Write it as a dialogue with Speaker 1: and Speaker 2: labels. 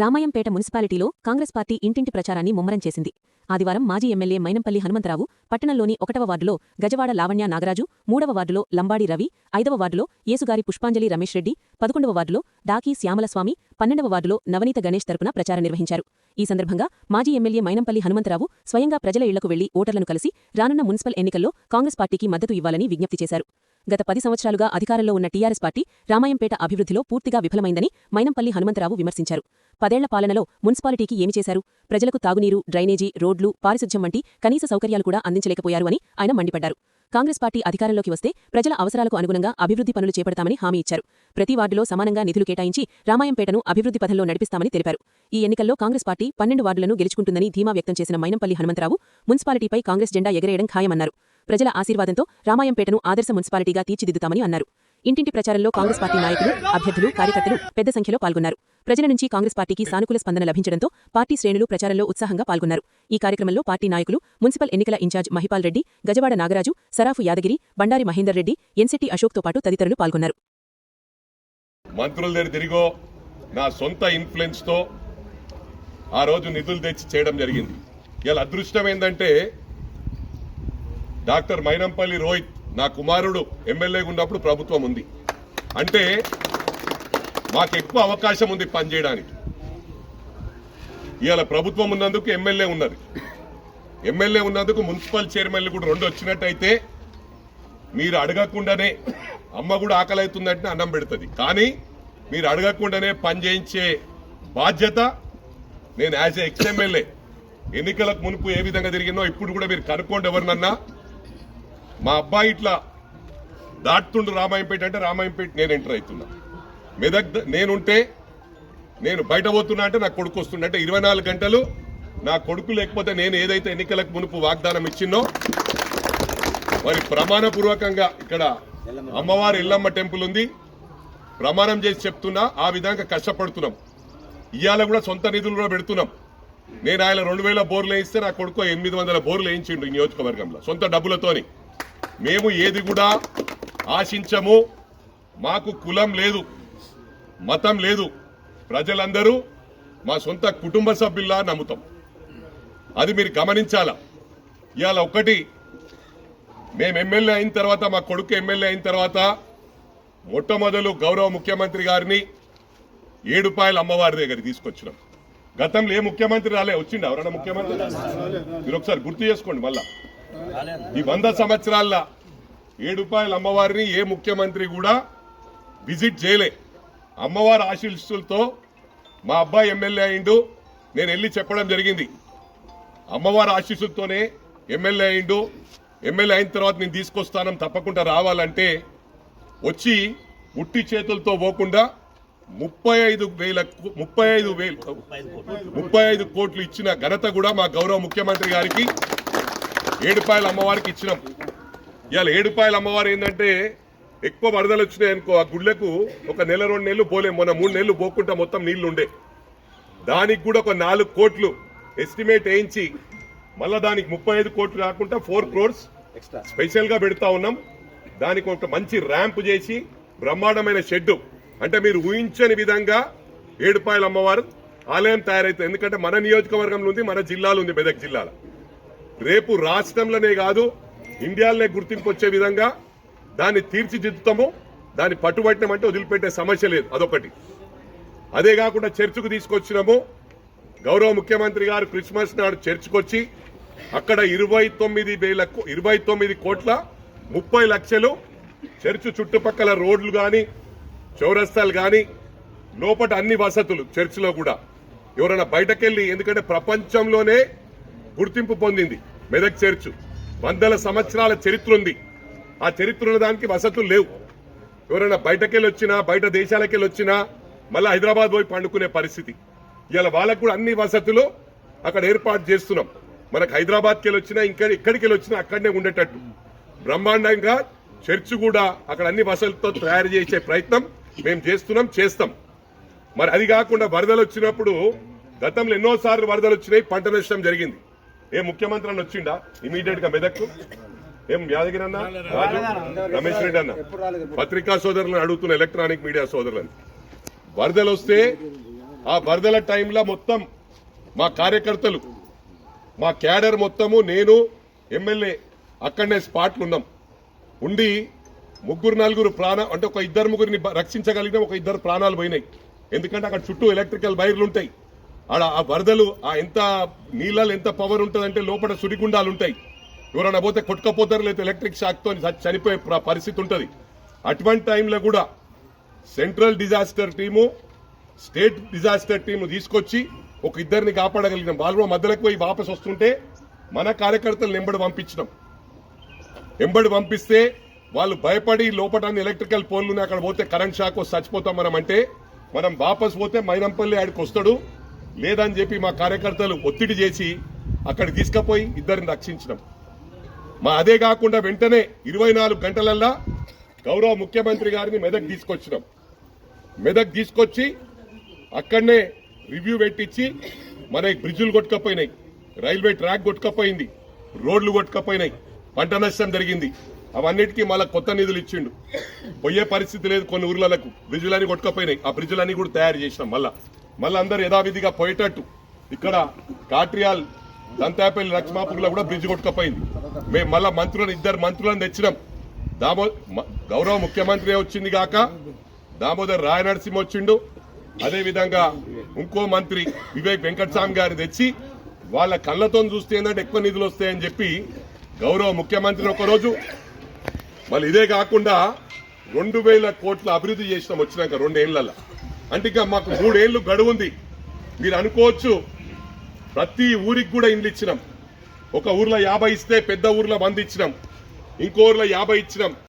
Speaker 1: రామాయంపేట మున్సిపాలిటీలో కాంగ్రెస్ పార్టీ ఇంటింటి ప్రచారాన్ని ముమ్మరం చేసింది. ఆదివారం మాజీ ఎమ్మెల్యే మైనంపల్లి హనుమంతరావు పట్టణంలోని ఒకటవ వార్డులో గజవాడ లావణ్య నాగరాజు మూడవ వార్డులో లంబాడి రవి ఐదవ వార్డులో ఏసుగారి పుష్పాంజలి రమేష్ రెడ్డి పదకొండవ వార్డులో డాకీ శ్యామలస్వామి పన్నెండవ వార్డులో నవనీత గణేష్ తరపున ప్రచారం నిర్వహించారు. ఈ సందర్భంగా మాజీ ఎమ్మెల్యే మైనంపల్లి హనుమంతరావు స్వయంగా ప్రజల ఇళ్ళకు వెళ్ళి ఓటర్లను కలిసి రానున్న మున్సిపల్ ఎన్నికల్లో కాంగ్రెస్ పార్టీకి మద్దతు ఇవ్వాలని విజ్ఞప్తి చేశారు. గత పది సంవత్సరాలుగా అధికారంలో ఉన్న టీఆర్ఎస్ పార్టీ రామాయంపేట అభివృద్ధిలో పూర్తిగా విఫలమైందని మైనంపల్లి హనుమంతరావు విమర్శించారు. పదేళ్ళ పాలనలో మున్సిపాలిటీకి ఏమి చేశారు? ప్రజలకు తాగునీరు డ్రైనేజీ రోడ్లు పారిశుధ్యం వంటి కనీస సౌకర్యాలు కూడా అందించలేకపోయారు అని ఆయన మండిపడ్డారు. కాంగ్రెస్ పార్టీ అధికారంలోకి వస్తే ప్రజల అవసరాలకు అనుగుణంగా అభివృద్ధి పనులు చేపడతామని హామీ ఇచ్చారు. ప్రతి వార్డులో సమానంగా నిధులు కేటాయించి రామాయంపేటను అభివృద్ధి పథంలో నడిపిస్తామని తెలిపారు. ఈ ఎన్నికల్లో కాంగ్రెస్ పార్టీ పన్నెండు వార్డులను గెలుచుకుంటుందని ధీమా వ్యక్తం చేసిన మైనంపల్లి హనుమంతరావు మున్సిపాలిటీపై కాంగ్రెస్ జెండా ఎగరేయడం ఖాయమన్నారు. ప్రజల ఆశీర్వాదంతో రామాయంపేటను ఆదర్శ మున్సిపాలిటీగా తీర్చిదిద్దుతామని అన్నారు. ఇంటింటి ప్రచారంలో కాంగ్రెస్ పార్టీ నాయకులు అభ్యర్థులు కార్యకర్తలు పెద్ద సంఖ్యలో పాల్గొన్నారు. ప్రజల నుంచి కాంగ్రెస్ పార్టీకి సానుకూల స్పందన లభించడంతో పార్టీ శ్రేణులు ప్రచారంలో ఉత్సాహంగా పాల్గొన్నారు. ఈ కార్యక్రమంలో పార్టీ నాయకులు మున్సిపల్ ఎన్నికల ఇన్ఛార్జ్ మహిపాల్ రెడ్డి గజవాడ నాగరాజు సరాఫు యాదగిరి బండారి మహేందర్ రెడ్డి ఎన్సెట్టి అశోక్తో పాటు తదితరులు పాల్గొన్నారు.
Speaker 2: మంత్రుల దగ్గర తిరిగో నా సొంత ఆ రోజు నిధులు తెచ్చి చేయడం జరిగింది. ఇలా అదృష్టం ఏంటంటే డాక్టర్ మైనంపల్లి రోహిత్ నా కుమారుడు ఎమ్మెల్యేగా ఉన్నప్పుడు ప్రభుత్వం ఉంది. అంటే మాకు ఎక్కువ అవకాశం ఉంది పనిచేయడానికి. ఇవాళ ప్రభుత్వం ఉన్నందుకు ఎమ్మెల్యే ఉన్నది. ఎమ్మెల్యే ఉన్నందుకు మున్సిపల్ చైర్మన్లు కూడా రెండు వచ్చినట్టయితే మీరు అడగకుండానే అమ్మ కూడా ఆకలి అవుతుందంటే అన్నం పెడుతుంది. కానీ మీరు అడగకుండానే పని చేయించే బాధ్యత నేను యాజ్ ఎక్స్ ఎమ్మెల్యే ఎన్నికలకు మునుపు ఏ విధంగా జరిగిందో ఇప్పుడు కూడా మీరు కనుక్కోండి ఎవరినన్నా. మా అబ్బాయి ఇట్లా దాటుతుండు రామాయంపేట అంటే రామాయంపేట నేను ఎంటర్ అవుతున్నా. మెదక్ ద- నేనుంటే నేను బయట పోతున్నా అంటే నా కొడుకు వస్తుండే. అంటే ఇరవై నాలుగు గంటలు నా కొడుకు లేకపోతే నేను ఏదైతే ఎన్నికలకు మునుపు వాగ్దానం ఇచ్చినో మరి ప్రమాణపూర్వకంగా ఇక్కడ అమ్మవారి ఇల్లమ్మ టెంపుల్ ఉంది. ప్రమాణం చేసి చెప్తున్నా ఆ విధంగా కష్టపడుతున్నాం. ఇవాళ కూడా సొంత నిధులు కూడా పెడుతున్నాం. నేను ఆయన రెండు వేల బోర్లు వేయిస్తే నా కొడుకు ఎనిమిది వందల బోర్లు వేయించిండు ఈ నియోజకవర్గంలో సొంత డబ్బులతోని. మేము ఏది కూడా ఆశించము. మాకు కులం లేదు మతం లేదు. ప్రజలందరూ మా సొంత కుటుంబ సభ్యుల్లా నమ్ముతాం. అది మీరు గమనించాలా? ఇవాళ ఒకటి మేము ఎమ్మెల్యే అయిన తర్వాత మా కొడుకు ఎమ్మెల్యే అయిన తర్వాత మొట్టమొదలు గౌరవ ముఖ్యమంత్రి గారిని ఏడుపాయల అమ్మవారి దగ్గర తీసుకొచ్చినాం. గతంలో ఏ ముఖ్యమంత్రి రాలే వచ్చిండు? ఎవరైనా ముఖ్యమంత్రి? మీరు ఒకసారి గుర్తు చేసుకోండి మళ్ళా. ఈ వంద సంవత్సరాల ఏడుపాయల అమ్మవారిని ఏ ముఖ్యమంత్రి కూడా విజిట్ చేయలే. అమ్మవారి ఆశీస్సులతో మా అబ్బాయి ఎమ్మెల్యే అయిండు. నేను వెళ్ళి చెప్పడం జరిగింది. అమ్మవారి ఆశీస్సులతోనే ఎమ్మెల్యే అయిండు. ఎమ్మెల్యే అయిన తర్వాత నేను తీసుకొస్తానని తప్పకుండా రావాలంటే వచ్చి ఉట్టి చేతులతో పోకుండా ముప్పై ఐదు వేల ముప్పై ఐదు వేలు ముప్పై ఐదు కోట్లు ఇచ్చిన ఘనత కూడా మా గౌరవ ముఖ్యమంత్రి గారికి ఏడుపాయల అమ్మవారికి ఇచ్చినాం. ఇవాళ ఏడుపాయల అమ్మవారు ఏంటంటే ఎక్కువ వరదలు వచ్చినాయి అనుకో ఆ గుళ్ళకు ఒక నెల రెండు నెలలు పోలేం. మొన్న మూడు నెలలు పోకుండా మొత్తం నీళ్ళు ఉండే దానికి కూడా ఒక నాలుగు కోట్లు ఎస్టిమేట్ వేయించి మళ్ళా దానికి ముప్పై ఐదు కోట్లు కాకుండా ఫోర్ క్రోర్స్ స్పెషల్గా పెడతా ఉన్నాం. దానికి ఒక మంచి ర్యాంప్ చేసి బ్రహ్మాండమైన షెడ్ అంటే మీరు ఊహించని విధంగా ఏడుపాయల అమ్మవారు ఆలయం తయారైతుంది. ఎందుకంటే మన నియోజకవర్గంలో ఉంది మన జిల్లాలో ఉంది మెదక్ జిల్లాలో. రేపు రాష్ట్రంలోనే కాదు ఇండియాలోనే గుర్తింపు వచ్చే విధంగా దాన్ని తీర్చిదిద్దుతాము దాన్ని పట్టుబట్టినామంటే వదిలిపెట్టే సమస్య లేదు అదొకటి. అదే కాకుండా చర్చకు తీసుకొచ్చినాము గౌరవ ముఖ్యమంత్రి గారు క్రిస్మస్ నాడు చర్చకొచ్చి అక్కడ ఇరవై తొమ్మిది వేల ఇరవై తొమ్మిది కోట్ల ముప్పై లక్షలు చర్చ్ చుట్టుపక్కల రోడ్లు కానీ చౌరస్తాలు కానీ లోపల అన్ని వసతులు చర్చిలో కూడా. ఎవరైనా బయటకెళ్ళి ఎందుకంటే ప్రపంచంలోనే గుర్తింపు పొందింది. మెదక్ చర్చ్. వందల సంవత్సరాల చరిత్ర ఉంది ఆ చరిత్ర ఉన్న దానికి వసతులు లేవు. ఎవరైనా బయటకెళ్ళి వచ్చినా బయట దేశాలకెళ్ళి వచ్చినా మళ్ళీ హైదరాబాద్ పోయి పండుకునే పరిస్థితి. ఇలా వాళ్ళకు కూడా అన్ని వసతులు అక్కడ ఏర్పాటు చేస్తున్నాం. మనకు హైదరాబాద్కి వెళ్ళి వచ్చినా ఇంకా ఇక్కడికి వెళ్ళి వచ్చినా అక్కడనే ఉండేటట్టు. బ్రహ్మాండంగా చర్చ్ కూడా అక్కడ అన్ని వసతులతో తయారు చేసే ప్రయత్నం మేము చేస్తున్నాం చేస్తాం. మరి అది కాకుండా వరదలు వచ్చినప్పుడు గతంలో ఎన్నోసార్లు వరదలు వచ్చినాయి పంట నష్టం జరిగింది. ఏ ముఖ్యమంత్రి అన్న వచ్చిండా? ఇమీడియట్గా మెదక్కు? ఏం యాదగిరి అన్న? రాజు? రమేష్ రెడ్డి అన్న? పత్రికా సోదరులను అడుగుతున్న ఎలక్ట్రానిక్ మీడియా సోదరులను. వరదలు వస్తే ఆ వరదల టైంలో మొత్తం మా కార్యకర్తలు మా క్యాడర్ మొత్తము నేను ఎమ్మెల్యే అక్కడనే స్పాట్లు ఉన్నాం. ఉండి ముగ్గురు నలుగురు ప్రాణ అంటే ఒక ఇద్దరు ముగ్గురిని రక్షించగలిగిన ఒక ఇద్దరు ప్రాణాలు పోయినాయి. ఎందుకంటే అక్కడ చుట్టూ ఎలక్ట్రికల్ వైర్లు ఉంటాయి. ఆడ ఆ వరదలు ఆ ఎంత నీళ్ళలో ఎంత పవర్ ఉంటుందంటే లోపల సుడిగుండాలు ఉంటాయి ఎవరైనా పోతే కొట్టుకపోతారు లేదా ఎలక్ట్రిక్ షాక్తో చనిపోయే పరిస్థితి ఉంటుంది. అటువంటి టైంలో కూడా central disaster team state disaster team తీసుకొచ్చి ఒక ఇద్దరిని కాపాడగలిగినాం. వాళ్ళు కూడా మధ్యలోకి పోయి వాపస్ వస్తుంటే మన కార్యకర్తలను ఎంబడి పంపించినాం. ఎంబడి పంపిస్తే వాళ్ళు భయపడి లోపల ఎలక్ట్రికల్ పోల్లు అక్కడ పోతే కరెంట్ షాక్ వస్తే చచ్చిపోతాం మనం అంటే మనం వాపస్ పోతే మైనంపల్లి ఆడికి వస్తాడు. లేదని చెప్పి మా కార్యకర్తలు ఒత్తిడి చేసి అక్కడ తీసుకుపోయి ఇద్దరిని రక్షించినాం మా అదే కాకుండా వెంటనే ఇరవై నాలుగు గంటలల్లా గౌరవ ముఖ్యమంత్రి గారిని మెదక్ తీసుకొచ్చినాం. మెదక్ తీసుకొచ్చి అక్కడనే రివ్యూ పెట్టించి మన బ్రిడ్జులు కొట్టుకపోయినాయి. Railway track కొట్టుకపోయింది. రోడ్లు కొట్టుకపోయినాయి. పంట నష్టం జరిగింది. అవన్నిటికీ మళ్ళీ కొత్త నిధులు ఇచ్చిండు. పోయే పరిస్థితి లేదు కొన్ని ఊర్లకు బ్రిడ్జులన్నీ కొట్టుకపోయినాయి. ఆ బ్రిడ్జులన్నీ కూడా తయారు చేసినాం మళ్ళీ. మళ్ళీ అందరు యథావిధిగా పోయేటట్టు. ఇక్కడ కాట్రియాల్ దంతాపల్లి లక్ష్మాపూర్లో కూడా బ్రిడ్జ్ కొట్టుకపోయింది. మేము మళ్ళీ మంత్రులను ఇద్దరు మంత్రులను తెచ్చినాం. దామో మ- గౌరవ ముఖ్యమంత్రి వచ్చింది కాక దామోదర్ రాయ నరసింహ వచ్చిండు. అదేవిధంగా ఇంకో మంత్రి వివేక్ వెంకటస్వామి గారిని తెచ్చి వాళ్ళ కళ్ళతో చూస్తే ఏంటంటే ఎక్కువ నిధులు వస్తాయని చెప్పి గౌరవ ముఖ్యమంత్రిని ఒకరోజు మళ్ళీ ఇదే కాకుండా రెండు వేల కోట్ల అభివృద్ధి చేసినాం వచ్చినాక రెండేళ్ళలో అంటే ఇంకా మాకు మూడేళ్ళు గడువు ఉంది మీరు అనుకోవచ్చు ప్రతి ఊరికి కూడా ఇండ్లు ఇచ్చినాం. ఒక ఊర్లో యాభై ఇస్తే పెద్ద ఊర్లో వంద ఇచ్చినాం. ఇంకో ఊర్లో యాభై ఇచ్చినాం.